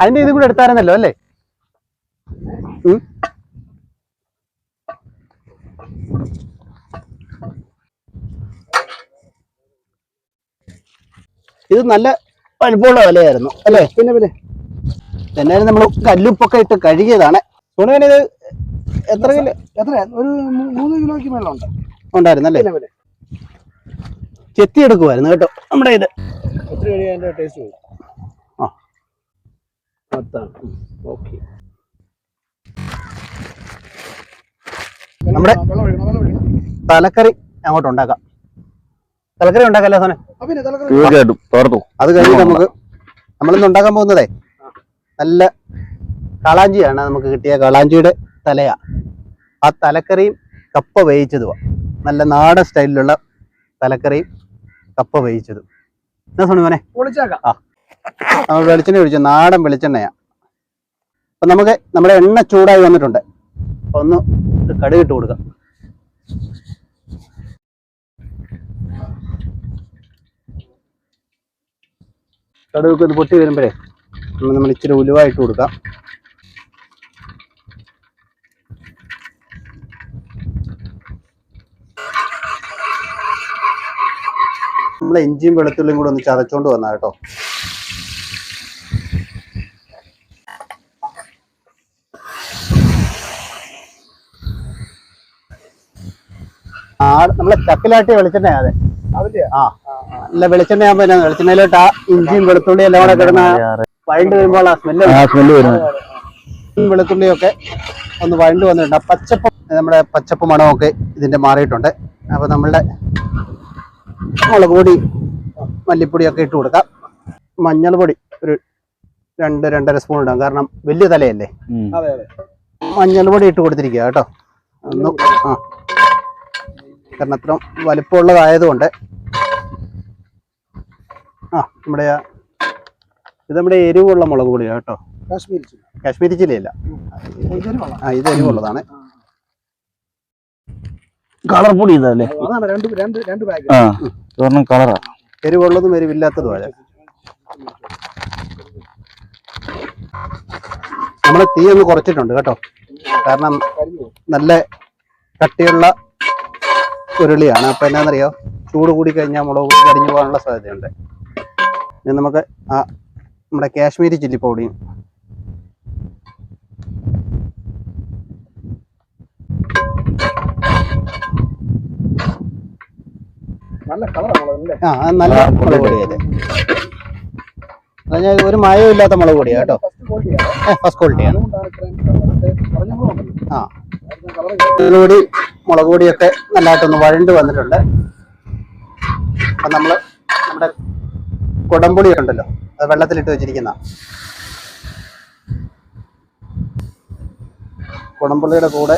അതിന്റെ ഇതും കൂടെ എടുത്തായിരുന്നല്ലോ അല്ലേ? ഇത് നല്ല വലുപ്പമുള്ള വിലയായിരുന്നു അല്ലേ? പിന്നെ പിന്നെ. എന്നാലും നമ്മൾ കല്ലുപ്പൊക്കെ ഇട്ട് കഴുകിയതാണ്. തുണിവന് ഇത് എത്ര കിലോ എത്ര ഒരു മൂന്ന് കിലോയ്ക്ക് മേളുണ്ട് ഉണ്ടായിരുന്നു അല്ലേ? പിന്നെ പിന്നെ. ചെത്തി എടുക്കുമായിരുന്നു കേട്ടോ നമ്മുടെ ഇത്. ഒത്തിരി കഴിയാൻ അതിന്റെ ടേസ്റ്റ് പോയി ആ. അതാണ് ഓക്കെ നമ്മുടെ- തലക്കറി അങ്ങോട്ട് ഉണ്ടാക്കാം. തലക്കറി ഉണ്ടാക്കല്ലേ സോനെ ആ, പിന്നെ തലക്കറി. തീർച്ചയായിട്ടും. തോർത്തു അത് കഴിഞ്ഞ് നമുക്ക് നമ്മളിന്ന് ഉണ്ടാക്കാൻ പോകുന്നതേ നല്ല കളാഞ്ചിയാണ് നമുക്ക് കിട്ടിയ കളാഞ്ചിയുടെ തലയാ. ആ തലക്കറിയും കപ്പ വേവിച്ചതുമാ നല്ല നാടൻ സ്റ്റൈലിലുള്ള തലക്കറിയും കപ്പ വേവിച്ചതും. മോനെ? പൊളിച്ചാക്കാം. നമ്മൾ വെളിച്ചെണ്ണ ഒഴിച്ചു നാടൻ വെളിച്ചെണ്ണയാ. അപ്പൊ നമുക്ക് നമ്മുടെ എണ്ണ ചൂടായി വന്നിട്ടുണ്ട്. അപ്പൊ ഒന്ന് കടുകിട്ട് കൊടുക്കാം. കടുകൊക്കെ ഒന്ന് പൊട്ടി വരുമ്പോഴേ നമ്മൾ നമ്മൾ ഇച്ചിരി ഉലുവായിട്ട് കൊടുക്കാം. നമ്മളെ ഇഞ്ചിയും വെളുത്തുള്ളിയും കൂടെ ഒന്ന് ചതച്ചോണ്ട് വന്നാ കേട്ടോ. ആ നമ്മളെ ചക്കിലാട്ടിയ വെളിച്ചെണ്ണ അതെ. ആ നല്ല വെളിച്ചെണ്ണ ആകുമ്പോ എന്നാ, വെളിച്ചെണ്ണയിലോട്ട് ആ ഇഞ്ചിയും വെളുത്തുള്ളിയും എല്ലാം കൂടെ കിടന്ന വഴണ്ട് വരുമ്പോൾ ആ സ്മെല്ല് ആ സ്മെല്ല് വരുന്നത് വെളുത്തുള്ളിയൊക്കെ ഒന്ന് വഴണ്ട് വന്നിട്ടുണ്ട്. ആ പച്ചപ്പ് നമ്മുടെ പച്ചപ്പ് മണമൊക്കെ ഇതിന്റെ മാറിയിട്ടുണ്ട്. അപ്പൊ നമ്മളുടെ മുളക് പൊടി മല്ലിപ്പൊടിയൊക്കെ ഇട്ട് കൊടുക്കാം. മഞ്ഞൾ പൊടി ഒരു രണ്ട് രണ്ടര സ്പൂൺ ഇടാം. കാരണം വലിയ തലയല്ലേ? ഉം. അതെ അതെ. മഞ്ഞൾ പൊടി ഇട്ട് കൊടുത്തിരിക്കുക കേട്ടോ. ഒന്ന് ആ. കാരണം അത്ര വലിപ്പമുള്ളതായതുകൊണ്ട്. ആ നമ്മുടെ ഇത് നമ്മുടെ എരിവുള്ള മുളക് പൊടിയാണ് കേട്ടോ. കാശ്മീരി ചില്ലി. കാശ്മീരി കൊള്ളാം. ആ ഇത് എരിവുള്ളതാണ്. കളർ പൊടി ഇതല്ലേ അതാണ് രണ്ട് രണ്ട് രണ്ട് ബാഗ് ആ ഇതൊരെണ്ണം കളറാ എരിവുള്ളതും എരിവില്ലാത്തതുമായ നമ്മൾ തീ ഒന്ന് കുറച്ചിട്ടുണ്ട് കേട്ടോ. കാരണം നല്ല കട്ടിയുള്ള ഉരുളിയാണ്. അപ്പൊ എന്നാന്നറിയോ? ചൂട് കൂടി കഴിഞ്ഞാൽ മുളക് കൂടി കരിഞ്ഞു പോകാനുള്ള സാധ്യതയുണ്ട്. ഇനി നമുക്ക് ആ നമ്മുടെ കാശ്മീരി ചില്ലി പൗഡിയും ആ നല്ല മുളക് പൊടിയല്ലേ പറഞ്ഞാൽ ഒരു മയവും ഇല്ലാത്ത മുളക് പൊടിയാ കേട്ടോ. ഫസ്റ്റ് ക്വാളിറ്റിയാണ് ആ. മുളകുപൊടി മുളക് പൊടിയൊക്കെ നല്ലതായിട്ടൊന്ന് വഴണ്ട് വന്നിട്ടുണ്ട്. അപ്പം നമ്മൾ നമ്മുടെ കുടംപുളി ഉണ്ടല്ലോ അത് വെള്ളത്തിലിട്ട് വെച്ചിരിക്കുന്ന. കുടംപുളിയുടെ കൂടെ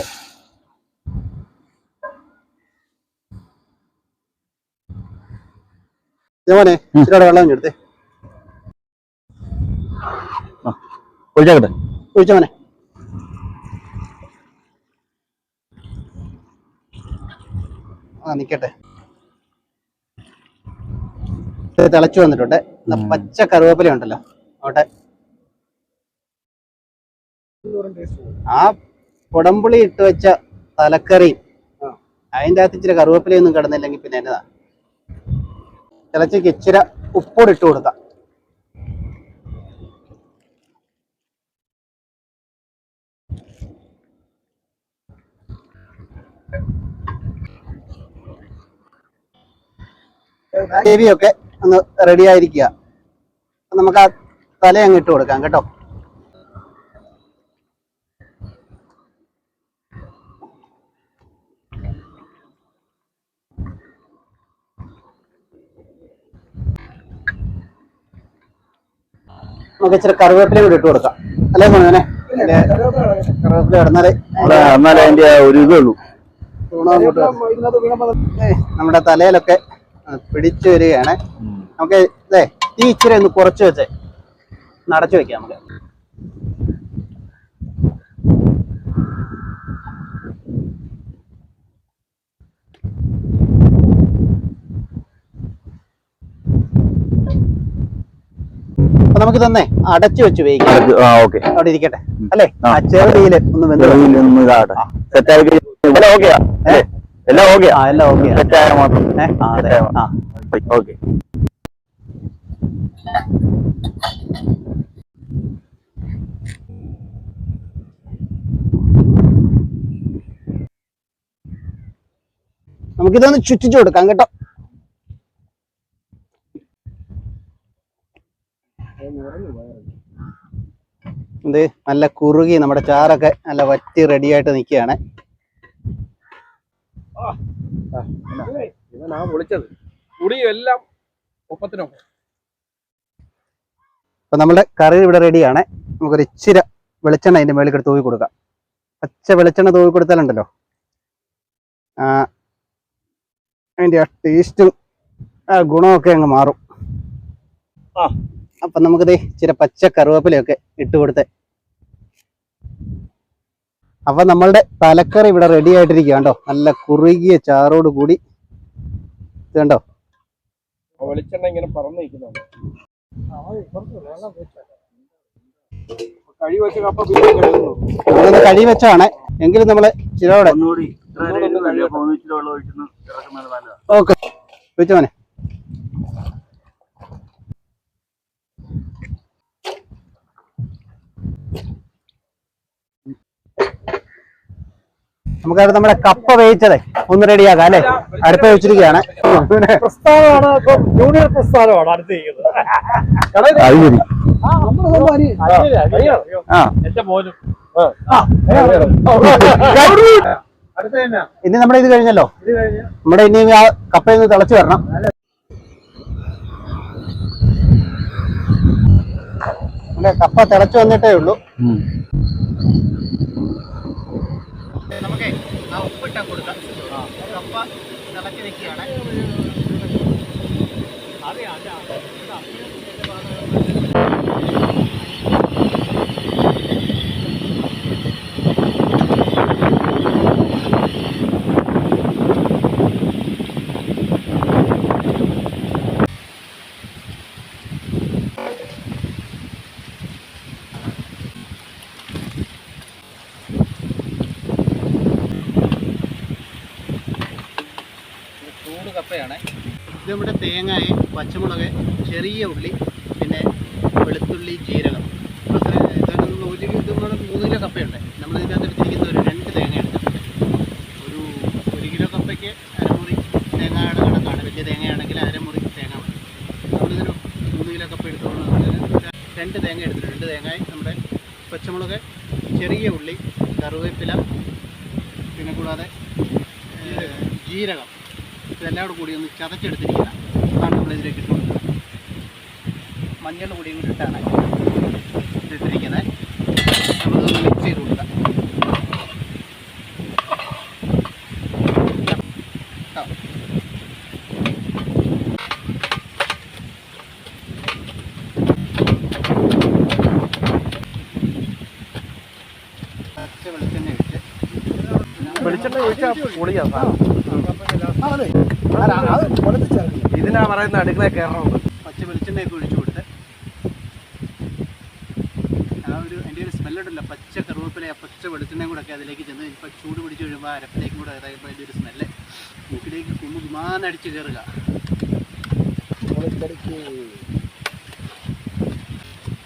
മോനെ ഇച്ചിരി വെള്ളം എടുത്തേ. ഒഴിച്ചാക്കട്ടെ. ഒഴിച്ചവനെ ആ നിക്കട്ടെ. തിളച്ചു വന്നിട്ടുണ്ട്. പച്ച കറുവേപ്പില ഉണ്ടല്ലോ. അവിടെ ആ കുടംപുളി ഇട്ട് വെച്ച തലക്കറി ആ. അതിന്റെ അകത്ത് ഇച്ചിരി കറുവേപ്പിലയൊന്നും കിടന്നില്ലെങ്കിൽ പിന്നെ എന്നതാ? തിളച്ചേക്ക് ഇച്ചിരി ഉപ്പോട് ഇട്ട് കൊടുക്കാം ഗ്രേവിയൊക്കെ ഒന്ന് റെഡി ആയിരിക്കുക. നമുക്ക് ആ തല അങ്ങ് ഇട്ട് കൊടുക്കാം കേട്ടോ. നമുക്ക് ഇച്ചിരി കറിവേപ്പില കൂടി ഇട്ട് കൊടുക്കാം. അല്ലേ മോനെ? കറിവേപ്പില ഇടുന്നാലേ. അല്ല, എന്നാലേ അതിന്റെ ഒരു ഇതേ ഉള്ളൂ. നമ്മുടെ തലയിലൊക്കെ പിടിച്ചു വരികയാണ്. നമുക്ക് ഇതേ തീ ഇച്ചിരി ഒന്ന് കുറച്ച് വെച്ചേ. നടച്ചു വെക്കാം നമുക്ക്. അപ്പൊ നമുക്ക് തന്നെ അടച്ചു വെച്ച് വേവിക്കാം അവിടെ ഇരിക്കട്ടെ. അല്ലേ? ആ. ഒന്ന് എല്ലാം ആ എല്ലാം ഓക്കെ സെറ്റായ മാത്രം. ഏ? ആ അതെ. ആ. ഓക്കെ. നമുക്കിതൊന്ന് ചുറ്റിച്ചു കൊടുക്കാം കേട്ടോ. ഇത് നല്ല കുറുകി നമ്മുടെ ചാറൊക്കെ നല്ല വറ്റി റെഡി ആയിട്ട് നിൽക്കുകയാണ്. ഇവനാ അപ്പൊ നമ്മുടെ കറി ഇവിടെ റെഡിയാണ് നമുക്കൊരു ഇച്ചിരി വെളിച്ചെണ്ണ അതിന്റെ മേളിൽ തൂവി കൊടുക്കാം. പച്ച വെളിച്ചെണ്ണ തൂവി കൊടുത്താലുണ്ടല്ലോ. അതിന്റെ ആ ടേസ്റ്റും ആ ഗുണമൊക്കെ അങ്ങ് മാറും. ആ. അപ്പൊ നമുക്കിത് ഇച്ചിരി പച്ച കറുവേപ്പിലയൊക്കെ ഇട്ട് കൊടുത്ത് അപ്പൊ നമ്മളുടെ തലക്കറി ഇവിടെ റെഡി ആയിട്ടിരിക്കുക കണ്ടോ നല്ല കുറുകിയ ചാറോട് കൂടി ഇത് കണ്ടോ? വെളിച്ചെണ്ണ ഇങ്ങനെ പറന്ന് നിൽക്കുന്നുണ്ട്. കഴി വെച്ചാണ്. എങ്കിലും നമ്മൾ ചിരോടെ ഓക്കെ. ഒന്നുകൂടി ഒന്ന് കഴിയട്ടെ. ഇച്ചിരി വെള്ളം ഒഴിച്ചൊന്ന് ഇറക്കുന്നത് നല്ലതാ ഓക്കെ വെച്ചോനെ നമുക്കത് നമ്മുടെ കപ്പ വേവിച്ചതേ. ഒന്ന് റെഡിയാക്കാം അല്ലെ? അടുപ്പ വെച്ചിരിക്കുകയാണ്. ഇനി നമ്മുടെ ഇത് കഴിഞ്ഞല്ലോ. ഇത് കഴിഞ്ഞ്. നമ്മുടെ ഇനി ആ കപ്പയിൽ നിന്ന് തിളച്ചു വരണം. നമ്മുടെ കപ്പ തിളച്ചു വന്നിട്ടേ ഉള്ളൂ ഉം. നമുക്ക് ആ ഉപ്പിട്ടാ കൊടുക്കാം കപ്പ തിളച്ച് നിൽക്കുകയാണ് ചൂട് കപ്പയാണ് ഇത് നമ്മുടെ തേങ്ങയും പച്ചമുളക് ചെറിയ ഉള്ളി പിന്നെ വെളുത്തുള്ളി ജീരകം. ഇതൊക്കെ ഒരു ഇത് നമ്മുടെ മൂന്ന് കിലോ കപ്പയുണ്ട്. നമ്മൾ ഇതിനകത്ത് എടുത്തിരിക്കുന്ന ഒരു രണ്ട് തേങ്ങ എടുത്തിട്ടുണ്ട്. ഒരു ഒരു കിലോ കപ്പയ്ക്ക് അരമുറി തേങ്ങയുടെ കണക്കാണ്. വലിയ തേങ്ങയാണെങ്കിൽ അരമുറി തേങ്ങ മതി. നമ്മളിതൊരു മൂന്ന് കിലോ കപ്പ എടുത്തുകൊണ്ട് രണ്ട് തേങ്ങ എടുത്തിട്ടുണ്ട്. രണ്ട് തേങ്ങ നമ്മുടെ പച്ചമുളക് ചെറിയ ഉള്ളി കറിവേപ്പില പിന്നെ കൂടാതെ ജീരകം. ഇതെല്ലാം കൂടി ഒന്ന് ചതച്ചെടുത്തിരിക്കുന്ന ഇതിലേക്ക് ഇട്ട് കൊടുക്കുന്നത് മഞ്ഞൾ കൂടി ഇട്ടാണ് ഇട്ടിരിക്കുന്നത് നമുക്കൊന്ന് മിക്സ് ചെയ്ത് കൊടുക്കാം. വെളിച്ചെണ്ണ പച്ച വെളിച്ചെണ്ണ ഒഴിച്ച് വെളിച്ചെണ്ണ ഒഴിച്ചാ പൊളിയാ പറയുന്നത് പറയുന്ന അടുക്കള കയറണം പച്ച വെളിച്ചെണ്ണയൊക്കെ ഒഴിച്ചു കൊടുത്ത് ആ ഒരു അതിന്റെ ഒരു സ്മെല്ലുണ്ടല്ലോ പച്ച കറുവേപ്പില പച്ച വെളിച്ചെണ്ണയും കൂടെ ഒക്കെ അതിലേക്ക് ചെന്ന് ഇപ്പം ചൂട് പിടിച്ച് കഴിയുമ്പോൾ അരപ്പിലേക്കും കൂടെ അതായപ്പോൾ അതിന്റെ ഒരു സ്മെല്ല് മൂക്കിലേക്ക് കുമ്പ് വിമാനടിച്ച് കയറുക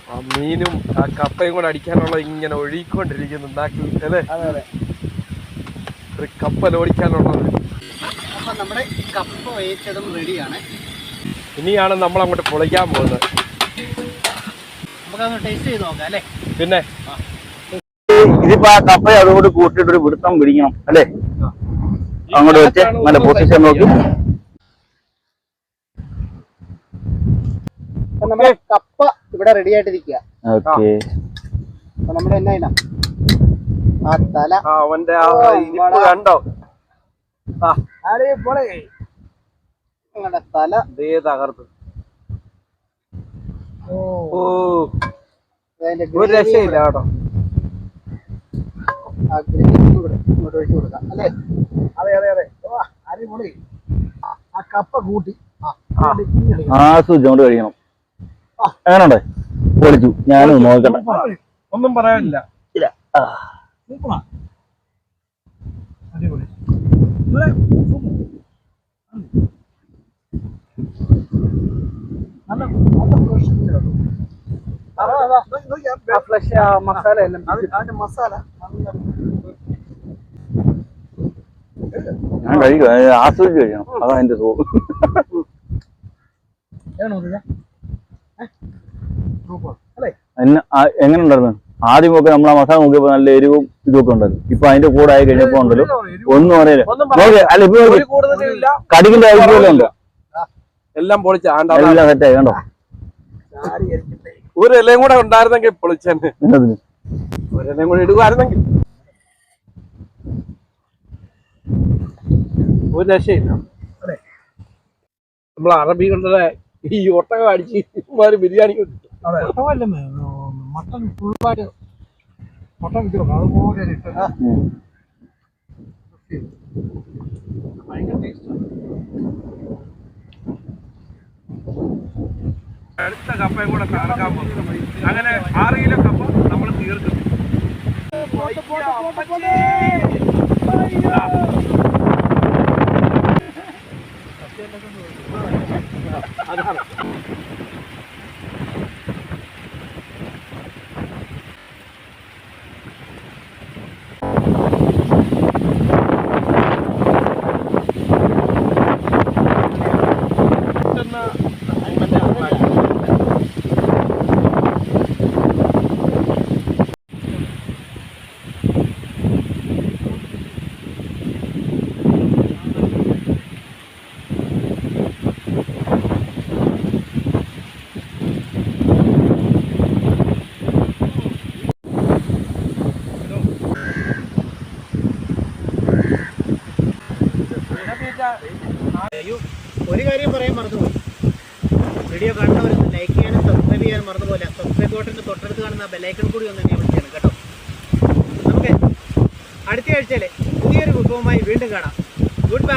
ആ മീനും ആ കപ്പയും കൂടെ അടിക്കാനുള്ള ഇങ്ങനെ ഒഴുകിക്കൊണ്ടിരിക്കുന്നു ഉണ്ടാക്കി അല്ലേ ഒരു കപ്പൽ ഓടിക്കാനുള്ളത്. അപ്പം നമ്മുടെ കപ്പ വേച്ചതും റെഡിയാണ് ഇനിയാണ് നമ്മൾ അങ്ങോട്ട് പൊളിക്കാൻ പോകുന്നത്. നമുക്കതൊന്ന് ടേസ്റ്റ് ചെയ്ത് നോക്കാം അല്ലേ? പിന്നെ? ഇതിപ്പോ ആ കപ്പ അതുകൊണ്ട് കൂട്ടിയിട്ട് ഒരു പിടുത്തം പിടിക്കണം അല്ലേ? അങ്ങോട്ട് വെച്ച് നല്ല പൊസിഷൻ നോക്കി. നമ്മുടെ കപ്പ ഇവിടെ റെഡി ആയിട്ടിരിക്കുക. നമ്മുടെ എന്നാ ഇനം? ആ തല. അവന്റെ ആ കണ്ടോ? ആ. നിങ്ങളുടെ തല ദേ തകർത്ത്. ഓ. ഒരു രക്ഷയില്ല കേട്ടോ. ഇങ്ങോട്ട് ഒഴിച്ചു കൊടുക്കാം. അല്ലേ? അതെ അതെ അതെ. അടിപൊളി. ആ കപ്പ കൂട്ടി. ആസ്വദിച്ചുകൊണ്ട് കഴിക്കണം. എങ്ങനെയുണ്ട്? പൊളിച്ചു. ഞാനും നോക്കട്ടെ. ഒന്നും പറയാനില്ല. ആ. അടിപൊളി നല്ല നല്ല ഫ്രഷ് ഫ്ലഷ് മസാല എല്ലാം അതിന്റെ മസാല ഞാൻ കഴിക്കും ആസ്വദിച്ച് കഴിക്കണം. അതാ എന്റെ സുഖം എങ്ങനെ ഉണ്ടായിരുന്നു ആദ്യമൊക്കെ നമ്മൾ ആ മസാല നോക്കിയപ്പോ നല്ല എരിവും ഇതൊക്കെ ഉണ്ടായിരുന്നു ഇപ്പൊ അതിന്റെ കൂടെ ആയി കഴിഞ്ഞപ്പോ ഉണ്ടല്ലോ. ഒന്നും അറിയില്ല. അല്ല ഇപ്പൊ കടിക്കിന്റെ ആവശ്യമല്ലോ എല്ലാം പൊളിച്ച എല്ലാം സെറ്റായി കണ്ടോ. ഒരു ഇലയും കൂടെ ഉണ്ടായിരുന്നെങ്കിൽ പൊളിച്ചെന്നെ ഒരു ഇലയും കൂടെ ഇടുവായിരുന്നെങ്കിൽ. ഒരു രക്ഷയില്ല. അതെ. നമ്മൾ അറബികളുടെ ഈ ഒട്ടകം അടിച്ച് ഇമാര് ബിരിയാണി ഫുള്ളായിട്ട് കിട്ടും അതുപോലെ. ഭയങ്കര ടേസ്റ്റ് അടുത്ത കപ്പയും കൂടെ കറക്കാൻ പോകും അങ്ങനെ ആറ് കിലോ കപ്പ നമ്മൾ തീർക്കും അതാണ് ഒരു കാര്യം പറയാൻ മറന്നുപോയി വീഡിയോ കാണുന്നവരൊന്ന് ലൈക്ക് ചെയ്യാനും സബ്സ്ക്രൈബ് ചെയ്യാനും മറന്നുപോലെ സബ്സ്ക്രൈബ് ബോട്ടിന് തൊട്ടടുത്ത് കാണുന്ന ബെല്ലൈക്കൺ കൂടി ഒന്ന് ചെയ്യണം കേട്ടോ. നമുക്ക് അടുത്ത ആഴ്ചയിലെ പുതിയൊരു വിഭവമായി വീണ്ടും കാണാം. Good bye